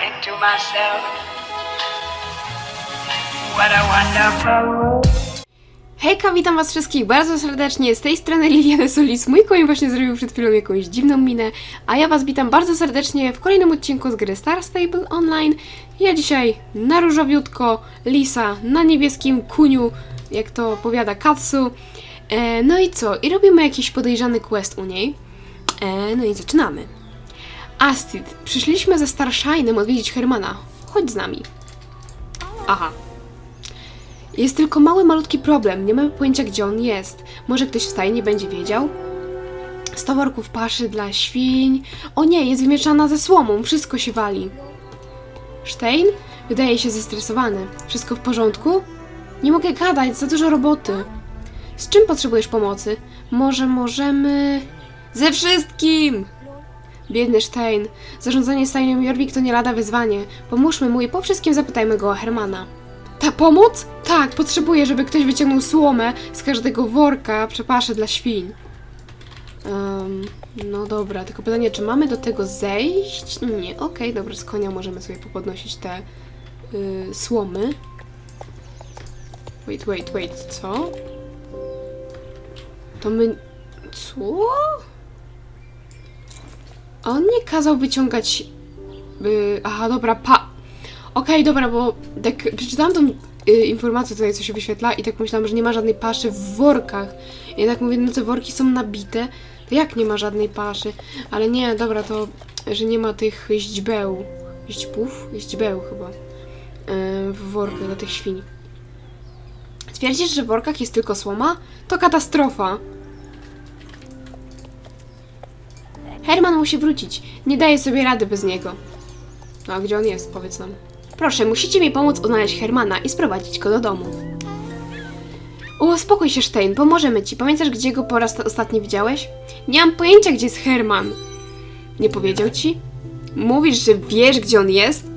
to myself, what a wonderful world. Hejka, witam was wszystkich bardzo serdecznie, z tej strony Liliana Solis. Mój koń właśnie zrobił przed chwilą jakąś dziwną minę, a ja was witam bardzo serdecznie w kolejnym odcinku z gry Star Stable Online. Ja dzisiaj na różowiutko, Lisa na niebieskim kuniu, jak to powiada Katsu. E, no i co? I robimy jakiś podejrzany quest u niej. E, no i zaczynamy. Astrid, przyszliśmy ze Starshine'em odwiedzić Hermana. Chodź z nami. Aha, jest tylko mały, malutki problem. Nie mamy pojęcia, gdzie on jest. Może ktoś w stajni będzie wiedział? 100 worków paszy dla świń. O nie, jest wymieszana ze słomą. Wszystko się wali. Stein wydaje się zestresowany. Wszystko w porządku? Nie mogę gadać, za dużo roboty. Z czym potrzebujesz pomocy? Może możemy... Ze wszystkim! Biedny Stein. Zarządzanie stajnią Jorvik to nie lada wyzwanie. Pomóżmy mu i po wszystkim zapytajmy go o Hermana. Ta pomoc? Tak, potrzebuję, żeby ktoś wyciągnął słomę z każdego worka przepaszy dla świń. Em, no dobra, tylko pytanie, czy mamy do tego zejść? Nie, okej, dobra, z konia możemy sobie popodnosić te y, słomy. Wait, wait, wait, co? To my... Co? A On nie kazał wyciągać... Y, aha, dobra, pa... Okej, dobra, bo tak przeczytałam tą y, informację tutaj, co się wyświetla i tak myślałam, że nie ma żadnej paszy w workach. I tak mówię, no te worki są nabite, to jak nie ma żadnej paszy? Ale nie, dobra, to, że nie ma tych źdźbeł. Źdźbów? Źdźbeł chyba. Yy, w workach dla tych świń. Twierdzisz, że w workach jest tylko słoma? To katastrofa. Herman musi wrócić. Nie daje sobie rady bez niego. A gdzie on jest? Powiedz nam. Proszę, musicie mi pomóc odnaleźć Hermana i sprowadzić go do domu. Uspokój się, Stein, pomożemy ci. Pamiętasz, gdzie go po raz ostatni widziałeś? Nie mam pojęcia, gdzie jest Herman. Nie powiedział ci? Mówisz, że wiesz, gdzie on jest?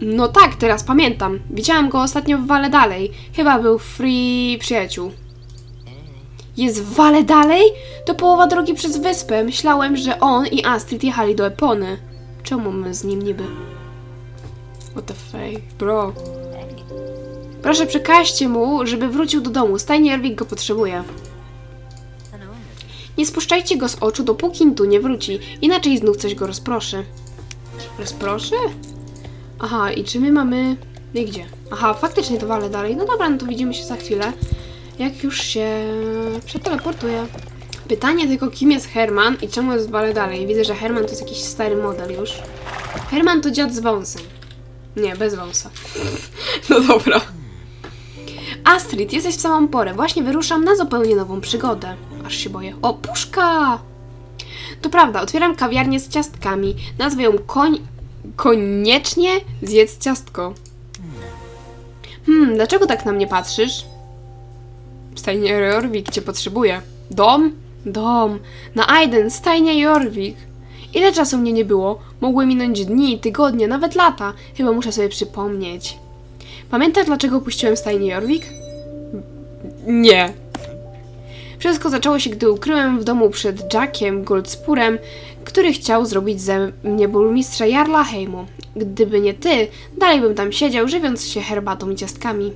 No tak, teraz pamiętam. Widziałam go ostatnio w Wale Dalej. Chyba był free przyjaciół. Jest Wale Dalej? To połowa drogi przez wyspę. Myślałem, że on i Astrid jechali do Epony. Czemu my z nim niby? What the fake, bro. Proszę przekażcie mu, żeby wrócił do domu. Stajnie Erwik go potrzebuje. Nie spuszczajcie go z oczu, dopóki tu nie wróci, inaczej znów coś go rozproszy. Rozproszy? Aha, i czy my mamy... I gdzie? Aha, faktycznie to wale dalej. No dobra, no to widzimy się za chwilę. Jak już się przeteleportuje. Pytanie tylko, kim jest Herman i czemu jest wale dalej? Widzę, że Herman to jest jakiś stary model już. Herman to dziad z wąsem. Nie, bez wąsa. No dobra. Astrid, jesteś w samą porę. Właśnie wyruszam na zupełnie nową przygodę. Aż się boję. O, puszka! To prawda, otwieram kawiarnię z ciastkami. Nazwę ją koń... Koniecznie zjedz ciastko. Hmm, dlaczego tak na mnie patrzysz? Stajnie Jorvik cię potrzebuje. Dom? Dom. Na Aiden, stajnia Jorvik. Ile czasu mnie nie było? Mogły minąć dni, tygodnie, nawet lata. Chyba muszę sobie przypomnieć. Pamiętasz, dlaczego opuściłem stajnię Jorvik? Nie. Wszystko zaczęło się, gdy ukryłem w domu przed Jackiem Goldspurem, który chciał zrobić ze mnie burmistrza Jarla Heimu. Gdyby nie ty, dalej bym tam siedział, żywiąc się herbatą i ciastkami.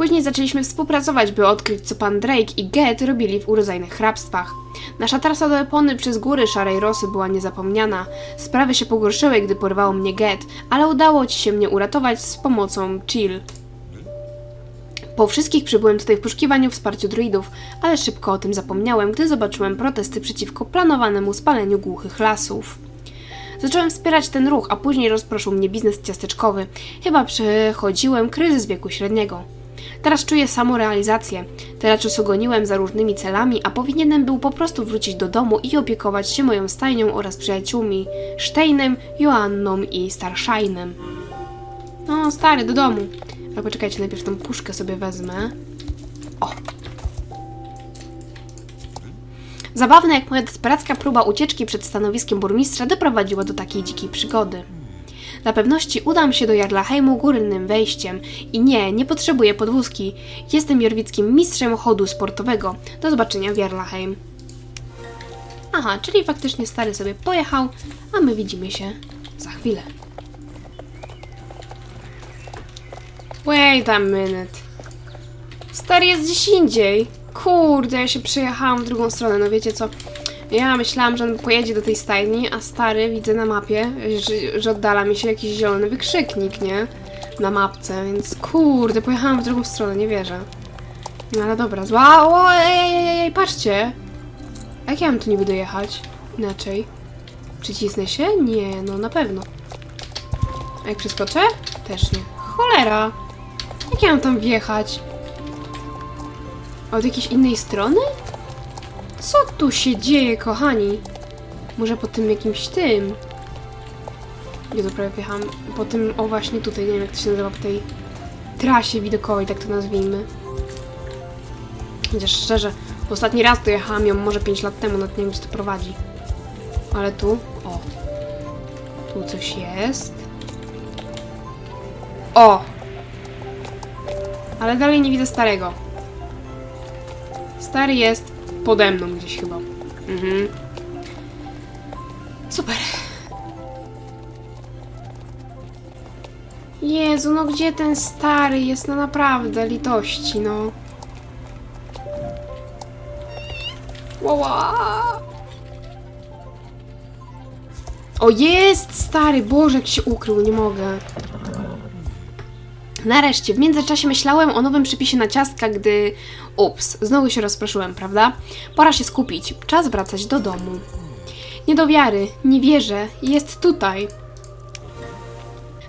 Później zaczęliśmy współpracować, by odkryć, co pan Drake i Get robili w urodzajnych hrabstwach. Nasza trasa do Epony przez góry Szarej Rosy była niezapomniana. Sprawy się pogorszyły, gdy porwało mnie Get, ale udało ci się mnie uratować z pomocą Chill. Po wszystkich przybyłem tutaj w poszukiwaniu wsparciu druidów, ale szybko o tym zapomniałem, gdy zobaczyłem protesty przeciwko planowanemu spaleniu głuchych lasów. Zacząłem wspierać ten ruch, a później rozproszył mnie biznes ciasteczkowy. Chyba przechodziłem kryzys wieku średniego. Teraz czuję samorealizację. Tyle czasu goniłem za różnymi celami, a powinienem był po prostu wrócić do domu i opiekować się moją stajnią oraz przyjaciółmi Steinem, Joanną i Starshine'em. No, stary, do domu. Ale poczekajcie, najpierw tą puszkę sobie wezmę. O! Zabawne, jak moja desperacka próba ucieczki przed stanowiskiem burmistrza doprowadziła do takiej dzikiej przygody. Dla pewności udam się do Jarlaheimu górnym wejściem. I nie, nie potrzebuję podwózki. Jestem jorwickim mistrzem chodu sportowego. Do zobaczenia w Jarlaheim. Aha, czyli faktycznie stary sobie pojechał, a my widzimy się za chwilę. Wait a minute. Stary jest gdzieś indziej. Kurde, ja się przejechałam w drugą stronę, no wiecie co? Ja myślałam, że on pojedzie do tej stajni, a stary widzę na mapie, że, że oddala mi się jakiś zielony wykrzyknik, nie? Na mapce, więc kurde, pojechałam w drugą stronę, nie wierzę. No ale dobra, zła. Ej, ej, ej, ej, patrzcie! Jak ja mam tu niby dojechać? Inaczej. Przycisnę się? Nie, no na pewno. A jak przeskoczę? Też nie. Cholera! Jak ja mam tam wjechać? Od jakiejś innej strony? Co tu się dzieje, kochani? Może po tym jakimś tym? Nie, to prawie wjechałam. Po tym, o właśnie tutaj, nie wiem jak to się nazywa, po tej trasie widokowej, tak to nazwijmy. Chociaż szczerze, ostatni raz to jechałam ją może 5 lat temu, nawet nie wiem, czy to prowadzi. Ale tu, o. Tu coś jest. O! Ale dalej nie widzę starego. Stary jest pode mną gdzieś chyba. Mhm. Super. Jezu, no gdzie ten stary jest? No naprawdę, litości, no. Ła! O, jest stary! Boże, jak się ukrył, nie mogę. Nareszcie, w międzyczasie myślałem o nowym przepisie na ciastka, gdy... Ups, znowu się rozproszyłem, prawda? Pora się skupić. Czas wracać do domu. Nie do wiary, nie wierzę. Jest tutaj.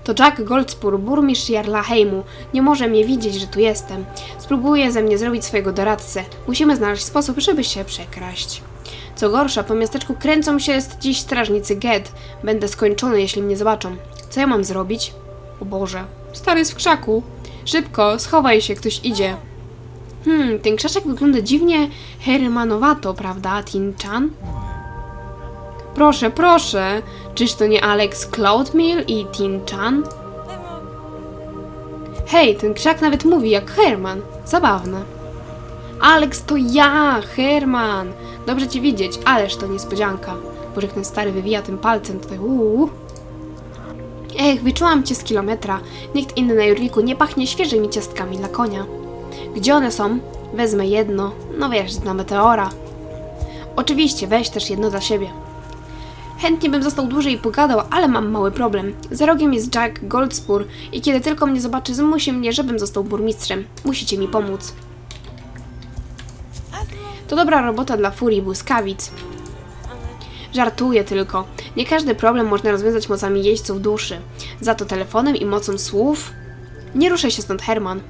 To Jack Goldspur, burmistrz Jarlaheimu. Nie może mnie widzieć, że tu jestem. Spróbuje ze mnie zrobić swojego doradcę. Musimy znaleźć sposób, żeby się przekraść. Co gorsza, po miasteczku kręcą się dziś strażnicy Ged. Będę skończony, jeśli mnie zobaczą. Co ja mam zrobić? O Boże. Stary jest w krzaku. Szybko, schowaj się, ktoś idzie. Hmm, ten krzaczek wygląda dziwnie hermanowato, prawda, Tin-chan? Proszę, proszę. Czyż to nie Alex Cloudmill i Tin-chan? Hej, ten krzak nawet mówi jak Herman. Zabawne. Alex, to ja, Herman. Dobrze cię widzieć, ależ to niespodzianka. Boże, jak ten stary wywija tym palcem tutaj. Uuu. Ech, wyczułam cię z kilometra. Nikt inny na Jurliku nie pachnie świeżymi ciastkami dla konia. Gdzie one są? Wezmę jedno. No wiesz, dla meteora. Oczywiście, weź też jedno dla siebie. Chętnie bym został dłużej i pogadał, ale mam mały problem. Za rogiem jest Jack Goldspur i kiedy tylko mnie zobaczy, zmusi mnie, żebym został burmistrzem. Musicie mi pomóc. To dobra robota dla furii błyskawic. Żartuję tylko. Nie każdy problem można rozwiązać mocami jeźdźców duszy. Za to telefonem i mocą słów... Nie ruszaj się stąd, Herman.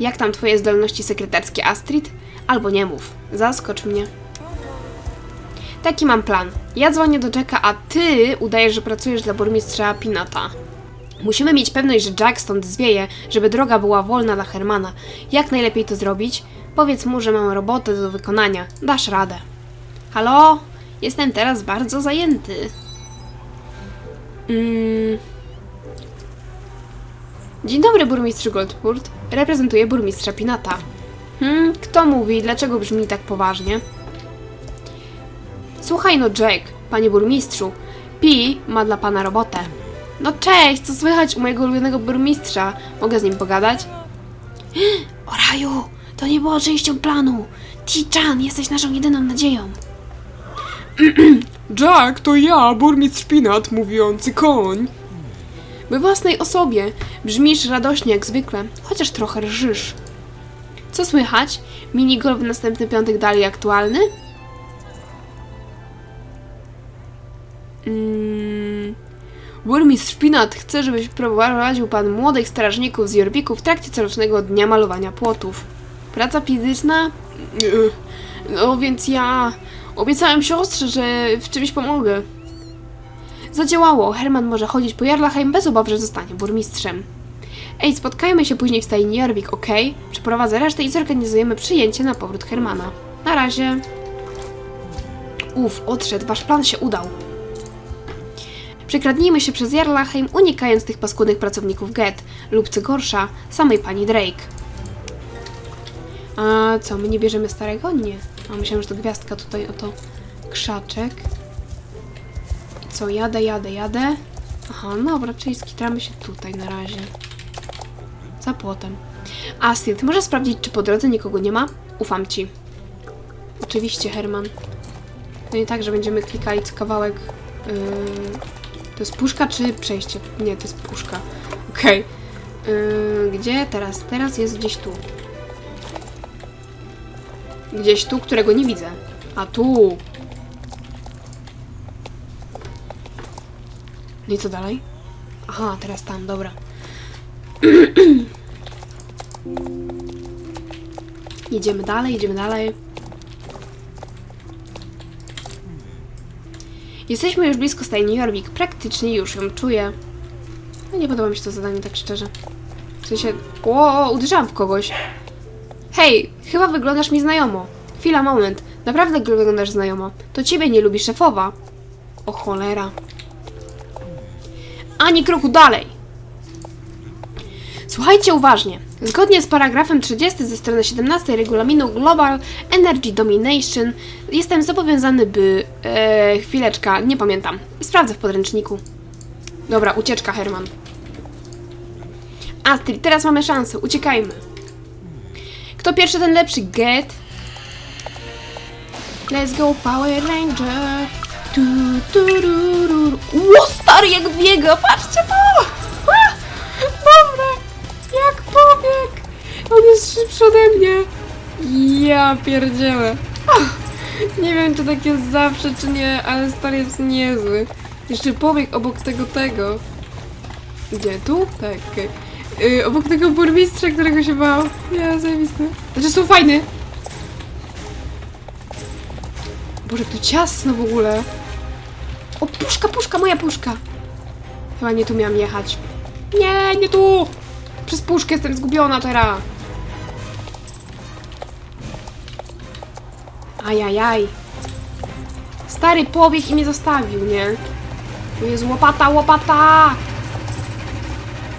Jak tam twoje zdolności sekretarskie, Astrid? Albo nie mów. Zaskocz mnie. Taki mam plan. Ja dzwonię do Jacka, a ty udajesz, że pracujesz dla burmistrza Pinata. Musimy mieć pewność, że Jack stąd zwieje, żeby droga była wolna dla Hermana. Jak najlepiej to zrobić? Powiedz mu, że mam robotę do wykonania. Dasz radę. Halo? Jestem teraz bardzo zajęty. Mm. Dzień dobry, burmistrzu Goldpurt. Reprezentuję burmistrza Pinata. Hmm, kto mówi? Dlaczego brzmi tak poważnie? Słuchaj no, Jack, panie burmistrzu. Pi ma dla pana robotę. No cześć, co słychać u mojego ulubionego burmistrza? Mogę z nim pogadać? O raju, to nie było częścią planu. Ti-chan, jesteś naszą jedyną nadzieją. Jack, to ja, burmistrz Pinat, mówiący koń. We własnej osobie brzmisz radośnie jak zwykle, chociaż trochę rżysz. Co słychać? Minigolf w następny piątek dalej aktualny? Mm. Burmistrz Pinat chce, żebyś prowadził pan młodych strażników z Jorwiku w trakcie corocznego dnia malowania płotów. Praca fizyczna? No więc ja obiecałem siostrze, że w czymś pomogę. Zadziałało. Herman może chodzić po Jarlaheim bez obaw, że zostanie burmistrzem. Ej, spotkajmy się później w stajni Jorvik, ok? Przeprowadzę resztę i zorganizujemy przyjęcie na powrót Hermana. Na razie. Uf, odszedł. Wasz plan się udał. Przekradnijmy się przez Jarlaheim, unikając tych paskudnych pracowników Get lub co gorsza, samej pani Drake. A co, my nie bierzemy starego? Nie. A myślałem, że to gwiazdka tutaj, oto krzaczek. Co, jadę, jadę, jadę. Aha, no dobra, czyli skitramy się tutaj na razie. Za płotem. Astrid, możesz sprawdzić, czy po drodze nikogo nie ma? Ufam ci. Oczywiście, Herman. To nie tak, że będziemy klikali co kawałek. Yy... To jest puszka czy przejście? Nie, to jest puszka. Okej. Yy, gdzie teraz? Teraz jest gdzieś tu. Gdzieś tu, którego nie widzę. A tu. No i co dalej? Aha, teraz tam, dobra. jedziemy dalej, jedziemy dalej. Jesteśmy już blisko stajni Jorvik. Praktycznie już ją czuję. No nie podoba mi się to zadanie, tak szczerze. W sensie... O, uderzałam w kogoś. Hej, chyba wyglądasz mi znajomo. Chwila, moment. Naprawdę wyglądasz znajomo. To ciebie nie lubi szefowa. O cholera. Ani kroku dalej. Słuchajcie uważnie. Zgodnie z paragrafem 30 ze strony 17 regulaminu Global Energy Domination jestem zobowiązany, by... E, chwileczka, nie pamiętam. Sprawdzę w podręczniku. Dobra, ucieczka, Herman. Astrid, teraz mamy szansę. Uciekajmy. Kto pierwszy, ten lepszy. Get. Let's go, Power Ranger. Tu, tu, ru, ru. Ło, stary, jak biega, patrzcie to! Dobra, jak pobieg. On jest szybszy ode mnie. Ja pierdzielę. Nie wiem, czy tak jest zawsze, czy nie, ale stary jest niezły. Jeszcze pobieg obok tego, tego. Gdzie? Tu? Tak, okej. Yy, obok tego burmistrza, którego się bał. Ja, zajebisty. Znaczy, są fajny. Boże, tu ciasno w ogóle. O, puszka, puszka, moja puszka. Chyba nie tu miałam jechać. Nie, nie tu! Przez puszkę jestem zgubiona teraz. Ajajaj. Stary pobieg i mnie zostawił, nie? Tu jest łopata, łopata!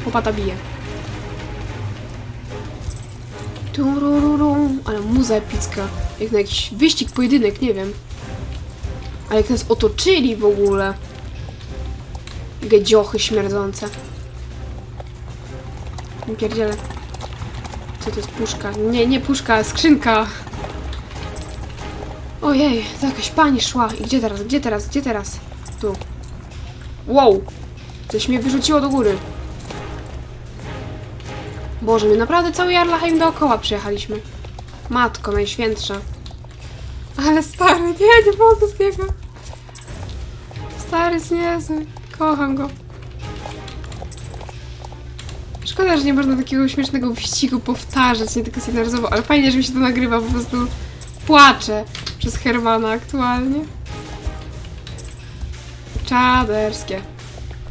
Łopata bije. Turururu. Ale muza epicka. Jak na jakiś wyścig, pojedynek, nie wiem. Ale jak nas otoczyli w ogóle. Gedziochy śmierdzące. Nie pierdzielę. Co to jest puszka? Nie, nie puszka, skrzynka. Ojej, to jakaś pani szła. I gdzie teraz, gdzie teraz, gdzie teraz? Tu. Wow! Coś mnie wyrzuciło do góry. Boże, my naprawdę cały Jarlaheim dookoła przyjechaliśmy. Matko najświętsza. Ale stary, nie, nie mogę z niego. Stary jest niezły. Kocham go. Szkoda, że nie można takiego śmiesznego wyścigu powtarzać, nie tylko jednorazowo, ale fajnie, że mi się to nagrywa, po prostu płaczę przez Hermana aktualnie. Czaderskie.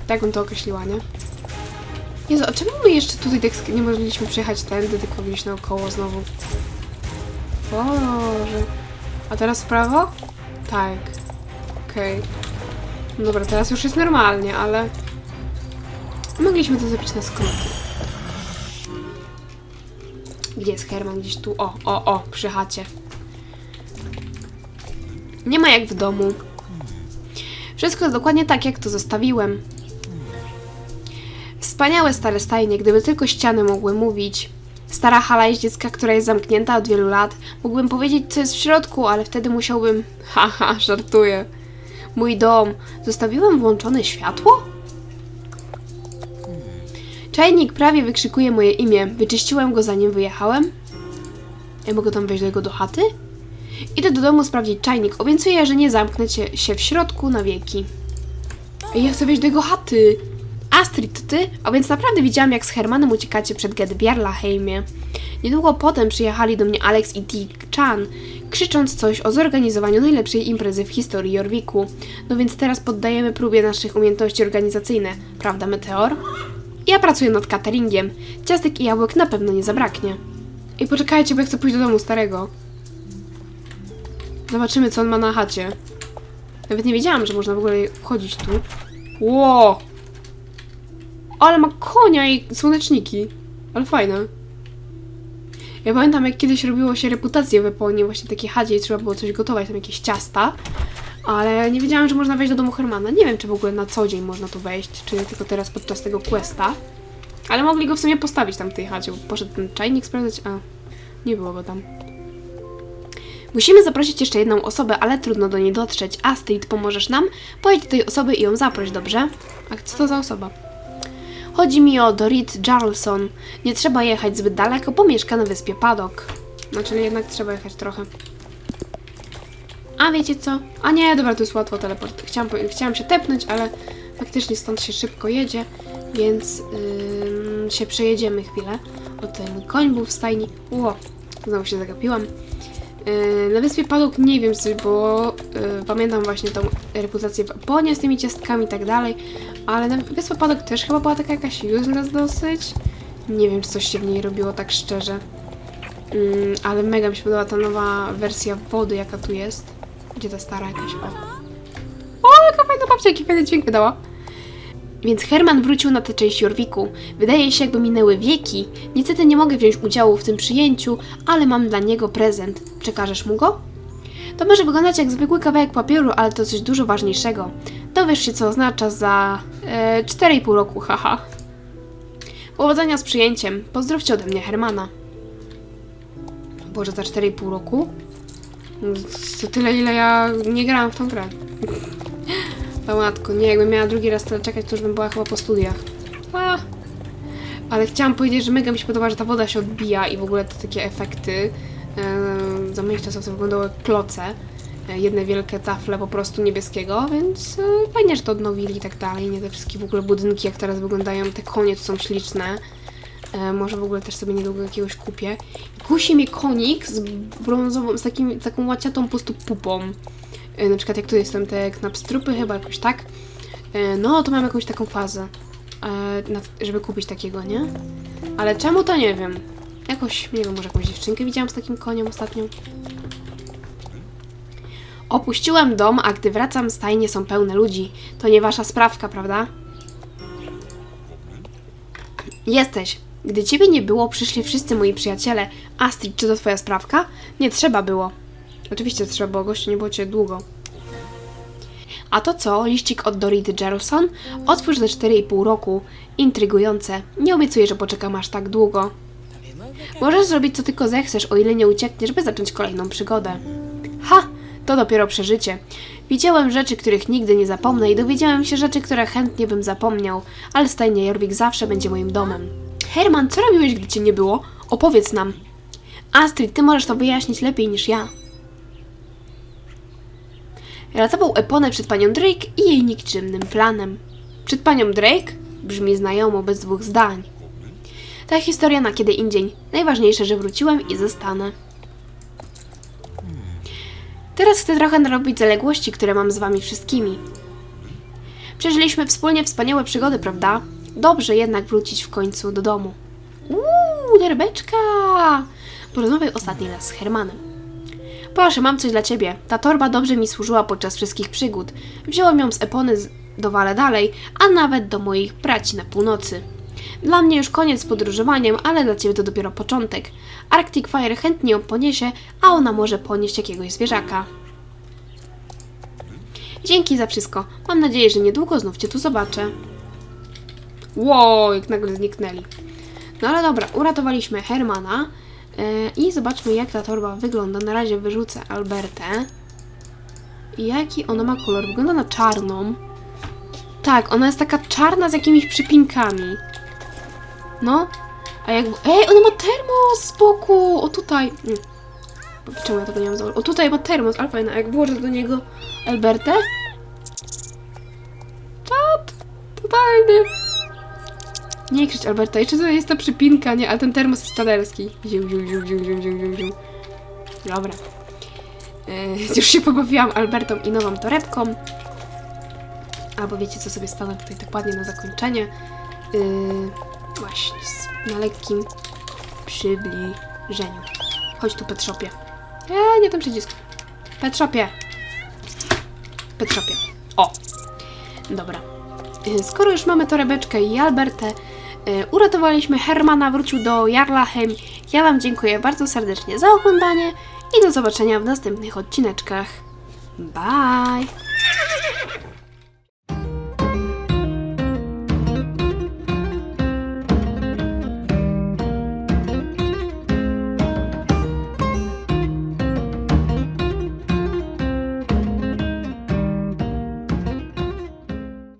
Tak bym to określiła, nie? Jezu, a czemu my jeszcze tutaj tak nie mogliśmy przejechać tędy, tylko gdzieś naokoło znowu? Boże. A teraz w prawo? Tak. Okej. No dobra, teraz już jest normalnie, ale... Mogliśmy to zrobić na skróty. Gdzie jest Herman? Gdzieś tu. O, o, o, przy chacie. Nie ma jak w domu. Wszystko jest dokładnie tak, jak to zostawiłem. Wspaniałe stare stajnie, gdyby tylko ściany mogły mówić. Stara hala jeździecka, która jest zamknięta od wielu lat. Mógłbym powiedzieć, co jest w środku, ale wtedy musiałbym... Haha, żartuję. Mój dom. Zostawiłem włączone światło? Czajnik prawie wykrzykuje moje imię. Wyczyściłem go zanim wyjechałem. Ja mogę tam wejść do jego do chaty? Idę do domu sprawdzić czajnik. Obiecuję, że nie zamknę się w środku na wieki. Ja chcę wejść do jego chaty. Astrid, ty? A więc naprawdę widziałam, jak z Hermanem uciekacie przed Gedbjarlaheimie. Niedługo potem przyjechali do mnie Alex i Dick Chan, krzycząc coś o zorganizowaniu najlepszej imprezy w historii Jorviku. No więc teraz poddajemy próbie naszych umiejętności organizacyjne, prawda, Meteor? Ja pracuję nad cateringiem. Ciastek i jabłek na pewno nie zabraknie. I poczekajcie, bo ja chcę pójść do domu starego. Zobaczymy, co on ma na chacie. Nawet nie wiedziałam, że można w ogóle wchodzić tu. Ło! Ale ma konia i słoneczniki. Ale fajne. Ja pamiętam, jak kiedyś robiło się reputację w Japonii, właśnie takiej chacie i trzeba było coś gotować, tam jakieś ciasta. Ale nie wiedziałam, że można wejść do domu Hermana. Nie wiem, czy w ogóle na co dzień można tu wejść, czy tylko teraz podczas tego questa. Ale mogli go w sumie postawić tam w tej chacie, bo poszedł ten czajnik sprawdzać, a nie było go tam. Musimy zaprosić jeszcze jedną osobę, ale trudno do niej dotrzeć. Astrid, pomożesz nam? Pojedź do tej osoby i ją zaproś, dobrze? A co to za osoba? Chodzi mi o Dorit Jarlson. Nie trzeba jechać zbyt daleko, bo mieszka na wyspie Padok. No, czyli jednak trzeba jechać trochę. A wiecie co? A nie, dobra, to jest łatwo teleport. Chciałam, chciałam się tepnąć, ale faktycznie stąd się szybko jedzie, więc ym, się przejedziemy chwilę. O, ten koń był w stajni. Ło, znowu się zagapiłam. Yy, na wyspie Padok nie wiem sobie, bo yy, pamiętam właśnie tą reputację w Japonii z tymi ciastkami i tak dalej, ale na wyspa też chyba była taka jakaś useless dosyć. Nie wiem, czy coś się w niej robiło tak szczerze. Yy, ale mega mi się podoba ta nowa wersja wody, jaka tu jest. Gdzie ta stara jakaś? O, o jaka fajna babcia, jaki fajny dźwięk wydała. Więc Herman wrócił na tę część Jorwiku. Wydaje się, jakby minęły wieki. Niestety nie mogę wziąć udziału w tym przyjęciu, ale mam dla niego prezent. Przekażesz mu go? To może wyglądać jak zwykły kawałek papieru, ale to coś dużo ważniejszego. Dowiesz co oznacza za e, 4,5 roku, haha. Powodzenia z przyjęciem. Pozdrówcie ode mnie Hermana. Boże, za 4,5 roku? To tyle, ile ja nie grałam w tą grę. Matko, nie, jakbym miała drugi raz tyle czekać, to już bym była chyba po studiach. A. Ale chciałam powiedzieć, że mega mi się podoba, że ta woda się odbija i w ogóle te takie efekty. Yy, za moich czasów to wyglądało jak kloce. Jedne wielkie tafle po prostu niebieskiego, więc e, fajnie, że to odnowili i tak dalej. Nie te wszystkie w ogóle budynki, jak teraz wyglądają, te konie tu są śliczne. E, może w ogóle też sobie niedługo jakiegoś kupię. Kusi mnie konik z brązową, z takim, taką łaciatą po prostu pupą. E, na przykład jak tu jestem, te knapstrupy chyba jakoś tak. No, to mam jakąś taką fazę, żeby kupić takiego, nie? Ale czemu to nie wiem. Jakoś, nie wiem, może jakąś dziewczynkę widziałam z takim koniem ostatnio. Opuściłem dom, a gdy wracam, stajnie są pełne ludzi. To nie wasza sprawka, prawda? Jesteś. Gdy ciebie nie było, przyszli wszyscy moi przyjaciele. Astrid, czy to twoja sprawka? Nie trzeba było. Oczywiście trzeba było, gościu, nie było cię długo. A to co? Liścik od Dority Jerson? Otwórz za 4,5 roku. Intrygujące. Nie obiecuję, że poczekam aż tak długo. Możesz zrobić co tylko zechcesz, o ile nie uciekniesz, by zacząć kolejną przygodę. Ha! To dopiero przeżycie. Widziałem rzeczy, których nigdy nie zapomnę i dowiedziałem się rzeczy, które chętnie bym zapomniał, ale stajnia Jorvik zawsze będzie moim domem. Herman, co robiłeś, gdy cię nie było? Opowiedz nam. Astrid, ty możesz to wyjaśnić lepiej niż ja. Ratował Eponę przed panią Drake i jej nikczemnym planem. Przed panią Drake? Brzmi znajomo, bez dwóch zdań. Ta historia na kiedy indziej. Najważniejsze, że wróciłem i zostanę. Teraz chcę trochę narobić zaległości, które mam z wami wszystkimi. Przeżyliśmy wspólnie wspaniałe przygody, prawda? Dobrze jednak wrócić w końcu do domu. Uuu, derbeczka! Porozmawiaj ostatni raz z Hermanem. Proszę, mam coś dla ciebie. Ta torba dobrze mi służyła podczas wszystkich przygód. Wziąłem ją z Epony do Wale dalej, a nawet do moich braci na północy. Dla mnie już koniec z podróżowaniem, ale dla ciebie to dopiero początek. Arctic Fire chętnie ją poniesie, a ona może ponieść jakiegoś zwierzaka. Dzięki za wszystko. Mam nadzieję, że niedługo znów cię tu zobaczę. Wow, jak nagle zniknęli. No ale dobra, uratowaliśmy Hermana. Yy, I zobaczmy, jak ta torba wygląda. Na razie wyrzucę Albertę. Jaki ona ma kolor? Wygląda na czarną. Tak, ona jest taka czarna z jakimiś przypinkami. No. A jak... Ej, ona ma termos boku! O tutaj. Mm. Czemu ja tego nie mam założyć? O tutaj ma termos, ale fajna. A jak włożę do niego Albertę? Czad! Totalnie. Nie krzycz Alberta, jeszcze tutaj jest ta przypinka, nie? Ale ten termos jest czaderski. Ziu, ziu, ziu, ziu, ziu, ziu, ziu. Dobra. Yy, już się pobawiłam Albertą i nową torebką. Albo wiecie co sobie stanę tutaj tak ładnie na zakończenie. Yy, właśnie, na lekkim przybliżeniu. Chodź tu, Petshopie. Eee, nie ten przycisk. Petshopie. Petshopie. O! Dobra. Y, Skoro już mamy torebeczkę i Albertę, y, uratowaliśmy Hermana, wrócił do Jarlaheim. Ja Wam dziękuję bardzo serdecznie za oglądanie i do zobaczenia w następnych odcineczkach. Bye!